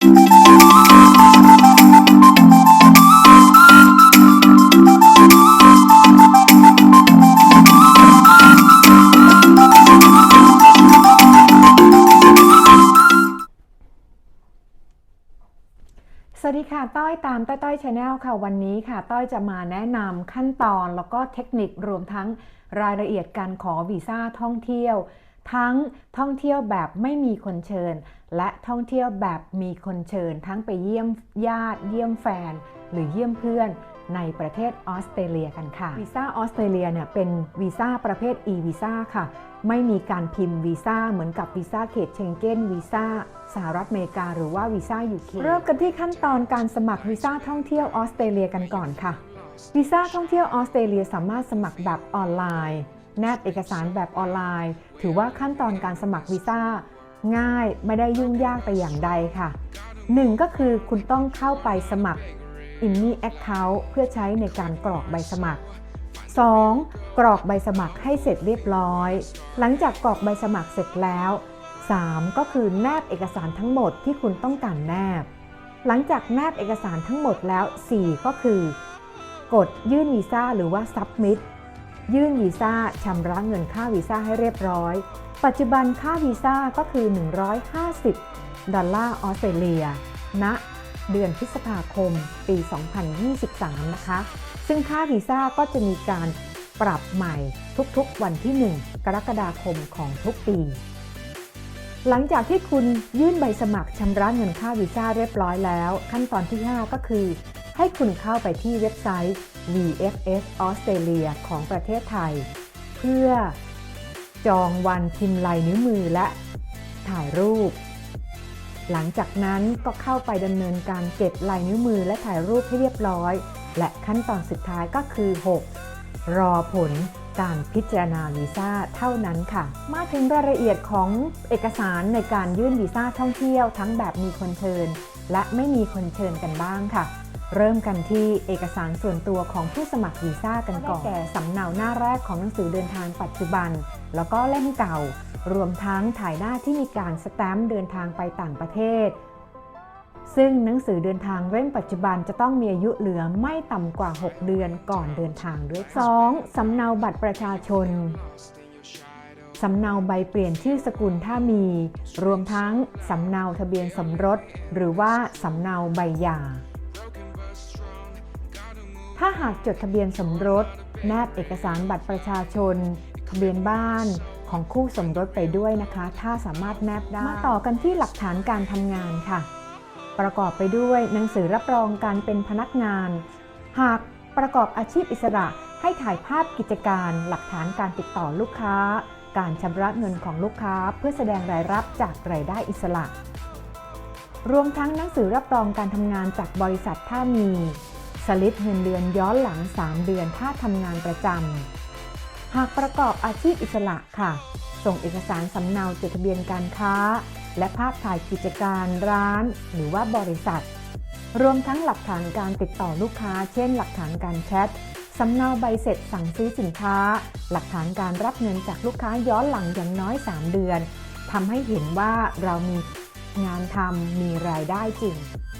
สวัสดีค่ะ ต้อยตามต้อยต้อยชาแนลค่ะ วันนี้ค่ะ ต้อยจะมาแนะนำขั้นตอนแล้วก็เทคนิครวมทั้งรายละเอียดการขอวีซ่าท่องเที่ยว ทั้งท่องเที่ยวแบบไม่มีคนเชิญ และท่องเที่ยวแบบมีคนเชิญ ทั้งไปเยี่ยมญาติ เยี่ยมแฟน หรือเยี่ยมเพื่อนในประเทศออสเตรเลียกันค่ะวีซ่าออสเตรเลียเนี่ยเป็นวีซ่าประเภท e วีซ่าค่ะ ไม่มีการพิมพ์วีซ่าเหมือนกับวีซ่าเขตเชงเก้นวีซ่าสหรัฐอเมริกาหรือว่าวีซ่ายูเคเริ่มกันที่ขั้นตอนการสมัครวีซ่าท่องเที่ยวออสเตรเลียกันก่อนค่ะวีซ่าท่องเที่ยวออสเตรเลียสามารถสมัครแบบออนไลน์ แนบเอกสารแบบออนไลน์ ถือว่าขั้นตอนการสมัครวีซ่าง่ายไม่ได้ยุ่งยากแต่อย่างใดค่ะ 1 ก็คือคุณต้องเข้าไปสมัคร i n n i Account เพื่อใช้ในการกรอกใบสมัคร 2. กรอกใบสมัครให้เสร็จเรียบร้อย หลังจากกรอกใบสมัครเสร็จแล้ว 3. ก็คือแนบเอกสารทั้งหมดที่คุณต้องการแนบ หลังจากแนบเอกสารทั้งหมดแล้ว 4 ก็คือ กดยื่นวีซ่าหรือว่า submit ยื่นวีซ่าชำระเงินค่าวีซ่าให้เรียบร้อย ปัจจุบันค่าวีซ่าก็คือ 150 ดอลลาร์ออสเตรเลียณเดือนพฤษภาคมปี 2023 นะคะ ซึ่งค่าวีซ่าก็จะมีการปรับใหม่ทุกๆวันที่ 1 กรกฎาคมของทุกปี หลังจากที่คุณยื่นใบสมัครชำระเงินค่าวีซ่าเรียบร้อยแล้ว ขั้นตอนที่ 5 ก็คือ ให้คุณเข้าไปที่เว็บไซต์ VFS Australia ของประเทศไทย เพื่อจองวันพิมพ์ลายนิ้วมือและถ่ายรูป หลังจากนั้นก็เข้าไปดำเนินการเก็บลายนิ้วมือและถ่ายรูปให้เรียบร้อย และขั้นตอนสุดท้ายก็คือ 6 รอผลการพิจารณาวีซ่าเท่านั้นค่ะ มาถึงรายละเอียดของเอกสารในการยื่นวีซ่าท่องเที่ยวทั้งแบบมีคนเชิญ และไม่มีคนเชิญกันบ้างค่ะ เริ่มกันที่เอกสารส่วนตัวของผู้สมัครวีซ่ากันก่อนแก่สำเนาหน้าแรกของหนังสือเดินทางปัจจุบัน แล้วก็เล่มเก่า รวมทั้งถ่ายหน้าที่มีการสแตมป์เดินทางไปต่างประเทศ ซึ่งหนังสือเดินทางเล่มปัจจุบันจะต้องมีอายุเหลือไม่ต่ำกว่า 6 เดือนก่อนเดินทางด้วย 2. สำเนาบัตรประชาชนสำเนาใบเปลี่ยนชื่อสกุลถ้ามี รวมทั้งสำเนาทะเบียนสมรส หรือว่าสำเนาใบหย่า ถ้าหากจดทะเบียนสมรส แนบเอกสารบัตรประชาชน ทะเบียนบ้านของคู่สมรสไปด้วยนะคะ ถ้าสามารถแนบได้ มาต่อกันที่หลักฐานการทำงานค่ะ ประกอบไปด้วยหนังสือรับรองการเป็นพนักงาน หากประกอบอาชีพอิสระให้ถ่ายภาพกิจการ หลักฐานการติดต่อลูกค้า การชำระเงินของลูกค้า เพื่อแสดงรายรับจากรายได้อิสระ รวมทั้งหนังสือรับรองการทำงานจากบริษัทถ้ามี สลิปเงินเดือนย้อนหลัง 3 เดือนถ้าทำงานประจำ หากประกอบอาชีพอิสระค่ะ ส่งเอกสารสำเนาจดทะเบียนการค้า และภาพถ่ายกิจการร้าน หรือว่าบริษัท รวมทั้งหลักฐานการติดต่อลูกค้า เช่น หลักฐานการแชทสำเนาใบเสร็จสั่งซื้อสินค้า หลักฐานการรับเงินจากลูกค้าย้อนหลังอย่างน้อย 3 เดือนทำให้เห็นว่าเรามีงานทำมีรายได้จริง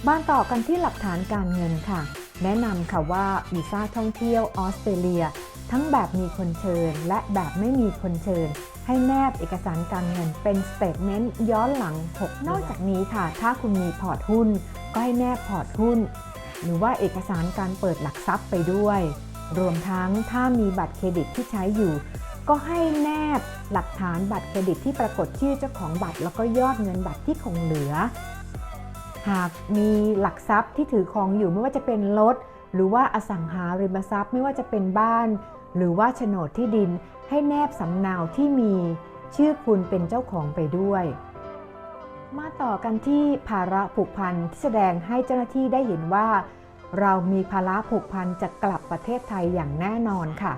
บ้านต่อกันที่หลักฐานการเงินค่ะ แนะนำค่ะว่าวีซ่าท่องเที่ยวออสเตรเลีย ทั้งแบบมีคนเชิญ และแบบไม่มีคนเชิญ ให้แนบเอกสารการเงินเป็นสเตทเมนต์ย้อนหลัง 6 นอกจากนี้ค่ะ ถ้าคุณมีพอร์ตหุ้น ก็ให้แนบพอร์ตหุ้น หรือว่าเอกสารการเปิดหลักทรัพย์ไปด้วย รวมทั้งถ้ามีบัตรเครดิตที่ใช้อยู่ก็ให้แนบหลักฐานบัตรเครดิตที่ปรากฏชื่อเจ้าของบัตร แล้วก็ยอดเงินบัตรที่คงเหลือ หากมีหลักทรัพย์ที่ถือครองอยู่ไม่ว่าจะเป็นรถหรือว่าอสังหาริมทรัพย์ไม่ว่าจะเป็นบ้าน หรือว่าโฉนดที่ดิน ให้แนบสำเนาที่มี ชื่อคุณเป็นเจ้าของไปด้วย มาต่อกันที่ภาระผูกพันที่แสดงให้เจ้าหน้าที่ได้เห็นว่า เรามีภาระผูกพันจะกลับประเทศไทยอย่างแน่นอนค่ะ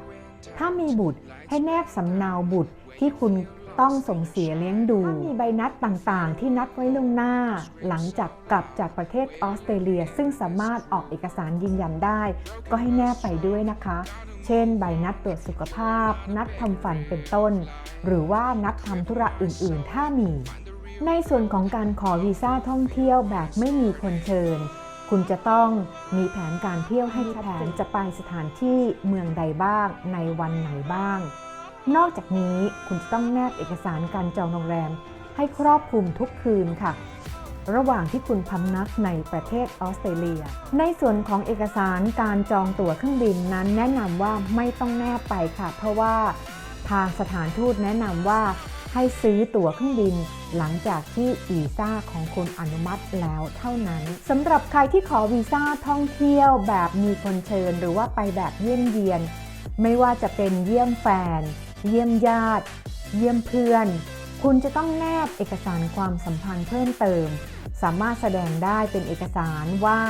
ถ้ามีบุตรให้แนบสำเนาบุตรที่คุณ ต้องส่งเสียเลี้ยงดูถ้ามีใบนัดต่างๆ ที่นัดไว้ล่วงหน้า หลังจากกลับจากประเทศออสเตรเลีย ซึ่งสามารถออกเอกสารยืนยันได้ ก็ให้แนบไปด้วยนะคะ เช่น ใบนัดตรวจสุขภาพ นัดทำฟันเป็นต้น หรือว่านัดทำธุระอื่นๆ ถ้ามี ในส่วนของการขอวีซ่าท่องเที่ยวแบบไม่มีคนเชิญคุณจะต้องมีแผนการเที่ยวให้ชัดเจนจะไปสถานที่เมืองใดบ้างในวันไหนบ้าง นอกจากนี้คุณจะต้องแนบเอกสารการจองโรงแรม ให้ครอบคลุมทุกคืนค่ะ ระหว่างที่คุณพำนักในประเทศออสเตรเลีย ในส่วนของเอกสารการจองตั๋วเครื่องบินนั้น แนะนำว่าไม่ต้องแนบไปค่ะ เพราะว่าทางสถานทูตแนะนำว่าให้ซื้อตั๋วเครื่องบิน หลังจากที่วีซ่าของคุณอนุมัติแล้วเท่านั้นสำหรับใครที่ขอวีซ่าท่องเที่ยวแบบมีคนเชิญ หรือว่าไปแบบเยี่ยมเยียน ไม่ว่าจะเป็นเยี่ยมแฟน เยี่ยมญาติ เยี่ยมเพื่อน คุณจะต้องแนบเอกสารความสัมพันธ์เพิ่มเติม สามารถแสดงได้เป็นเอกสารว่า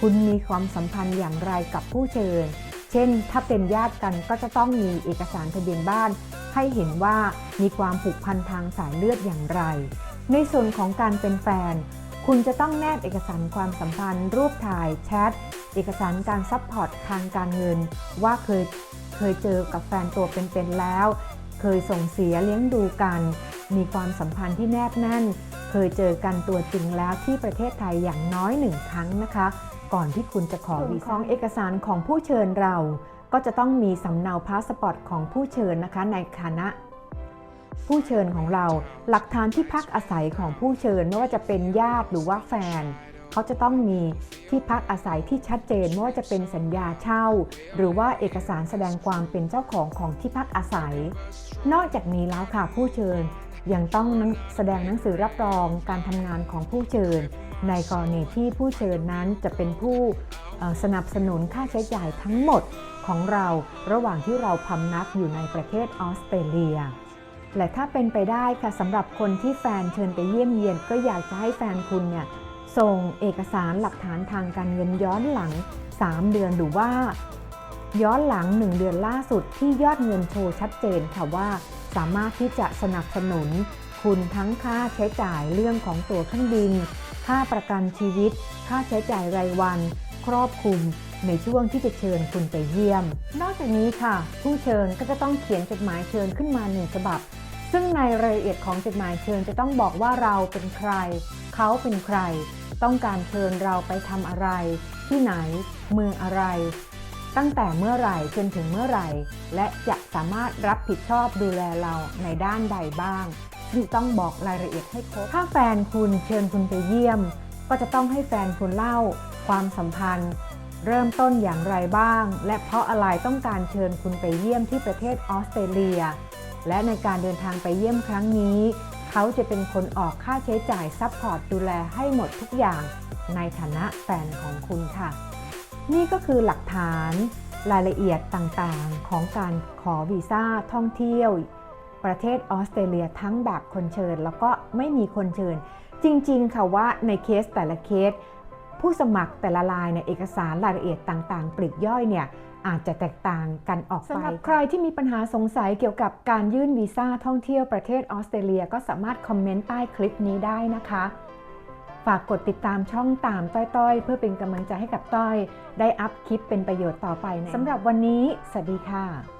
คุณมีความสัมพันธ์อย่างไรกับผู้เชิญ เช่น ถ้าเป็นญาติกันก็จะต้องมีเอกสารทะเบียนบ้าน ให้เห็นว่ามีความผูกพันทางสายเลือดอย่างไร ในส่วนของการเป็นแฟน คุณจะต้องแนบเอกสารความสัมพันธ์ รูปถ่ายแชทเอกสารการซัพพอร์ตทางการเงิน ว่าเคย เคยเจอกับแฟนตัวเป็นๆแล้ว เคยส่งเสียเลี้ยงดูกัน มีความสัมพันธ์ที่แนบแน่น เคยเจอกันตัวจริงแล้วที่ประเทศไทยอย่างน้อยหนึ่งครั้งนะคะ ก่อนที่คุณจะขอวีซ่าของเอกสารของผู้เชิญเรา ก็จะต้องมีสำเนาพาสปอร์ตของผู้เชิญนะคะในฐานะผู้เชิญของเราหลักฐานที่พักอาศัยของผู้เชิญไม่ว่าจะเป็นญาติหรือว่าแฟน เขาจะต้องมีที่พักอาศัยที่ชัดเจนไม่ว่าจะเป็นสัญญาเช่า หรือว่าเอกสารแสดงความเป็นเจ้าของของที่พักอาศัย นอกจากนี้แล้วค่ะผู้เชิญยังต้องแสดงหนังสือรับรองการทำงานของผู้เชิญ ในกรณีที่ผู้เชิญนั้นจะเป็นผู้สนับสนุนค่าใช้จ่ายทั้งหมดของเราระหว่างที่เราพำนักอยู่ในประเทศออสเตรเลีย และถ้าเป็นไปได้ค่ะสำหรับคนที่แฟนเชิญไปเยี่ยมเยียน ก็อยากจะให้แฟนคุณเนี่ย ส่งเอกสารหลักฐานทางการเงินย้อนหลัง 3 เดือนหรือว่า ย้อนหลัง 1 เดือนล่าสุดที่ยอดเงินโชว์ชัดเจนค่ะว่า สามารถที่จะสนับสนุน คุณทั้งค่าใช้จ่ายเรื่องของตั๋วเครื่องบิน ค่าประกันชีวิต ค่าใช้จ่ายรายวัน ครอบคลุมในช่วงที่จะเชิญคุณไปเยี่ยม นอกจากนี้ค่ะ ผู้เชิญก็จะต้องเขียนจดหมายเชิญขึ้นมาหนึ่งฉบับ ซึ่งในรายละเอียดของจดหมายเชิญจะต้องบอกว่าเราเป็นใคร เขาเป็นใคร ต้องการเชิญเราไปทำอะไร ที่ไหน เมืองอะไร ตั้งแต่เมื่อไหร่จนถึงเมื่อไหร่ และจะสามารถรับผิดชอบดูแลเราในด้านใดบ้างที่ต้องบอกรายละเอียดให้ครบ ถ้าแฟนคุณเชิญคุณไปเยี่ยม ก็จะต้องให้แฟนคุณเล่า ความสัมพันธ์ เริ่มต้นอย่างไรบ้าง และเพราะอะไรต้องการเชิญคุณไปเยี่ยมที่ประเทศออสเตรเลีย และในการเดินทางไปเยี่ยมครั้งนี้ เขาจะเป็นคนออกค่าใช้จ่ายซัพพอร์ตดูแลให้หมดทุกอย่างในฐานะแฟนของคุณค่ะ นี่ก็คือหลักฐานรายละเอียดต่างๆ ของการขอวีซ่าท่องเที่ยว ประเทศออสเตรเลียทั้งแบบคนเชิญ แล้วก็ไม่มีคนเชิญ จริงๆ ค่ะว่าในเคสแต่ละเคส ผู้สมัครแต่ละรายในเอกสารรายละเอียดต่างๆ ปลีกย่อยเนี่ย อาจจะแตกต่างกันออกไปสำหรับใครที่มีปัญหาสงสัยเกี่ยวกับการยื่นวีซ่าท่องเที่ยวประเทศออสเตรเลียก็สามารถคอมเมนต์ใต้คลิปนี้ได้นะคะ ฝากกดติดตามช่องตามต้อยๆ เพื่อเป็นกำลังใจให้กับต้อย ได้อัพคลิปเป็นประโยชน์ต่อไปนะสำหรับวันนี้ สวัสดีค่ะ